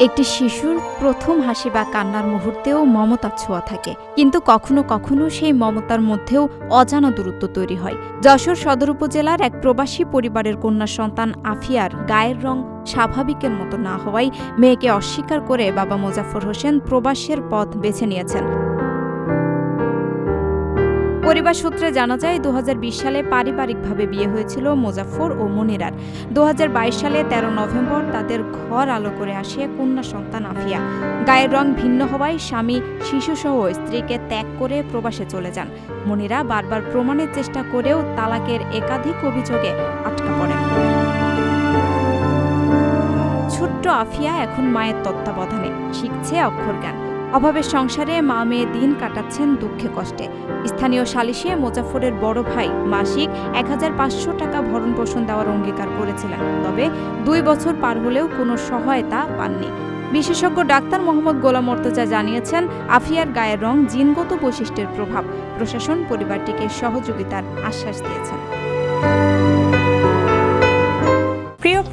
একটি শিশুর প্রথম হাসি বা কান্নার মুহূর্তেও মমতার ছোঁয়া থাকে। কিন্তু কখনো কখনো সেই মমতার মধ্যেও অজানা দূরত্ব তৈরি হয়। যশোর সদর উপজেলার এক প্রবাসী পরিবারের কন্যা সন্তান আফিয়ার গায়ের রং স্বাভাবিকের মতো না হওয়ায় মেয়েকে অস্বীকার করে বাবা মোজাফর হোসেন প্রবাসের পথ বেছে নিয়েছেন। পরিবার সূত্রে জানা যায় দু হাজার বিশ সালে পারিবারিকভাবে বিয়ে হয়েছিল মোজাফর ও মনিরার। দু হাজার বাইশ সালে ১৩ নভেম্বর তাদের ঘর আলো করে আসে কন্যা সন্তান আফিয়া। গায়ের রং ভিন্ন হওয়ায় স্বামী, শিশুসহ স্ত্রীকে ত্যাগ করে প্রবাসে চলে যান। মনিরা বারবার প্রমাণের চেষ্টা করেও তালাকের একাধিক অভিযোগে আটকা পড়েন। ছোট্ট আফিয়া এখন মায়ের তত্ত্বাবধানে, শিখছে অক্ষর জ্ঞান। অভাবের সংসারে মা মেয়ে দিন কাটাচ্ছেন দুঃখে কষ্টে। স্থানীয় সালিশে মোজাফরের বড় ভাই মাসিক এক হাজার পাঁচশো টাকা ভরণ পোষণ দেওয়ার অঙ্গীকার করেছিলেন, তবে দুই বছর পার হলেও কোনো সহায়তা পাননি। বিশেষজ্ঞ ডাক্তার মোহাম্মদ গোলাম মর্তজা জানিয়েছেন, আফিয়ার গায়ের রং জিনগত বৈশিষ্ট্যের প্রভাব। প্রশাসন পরিবারটিকে সহযোগিতার আশ্বাস দিয়েছেন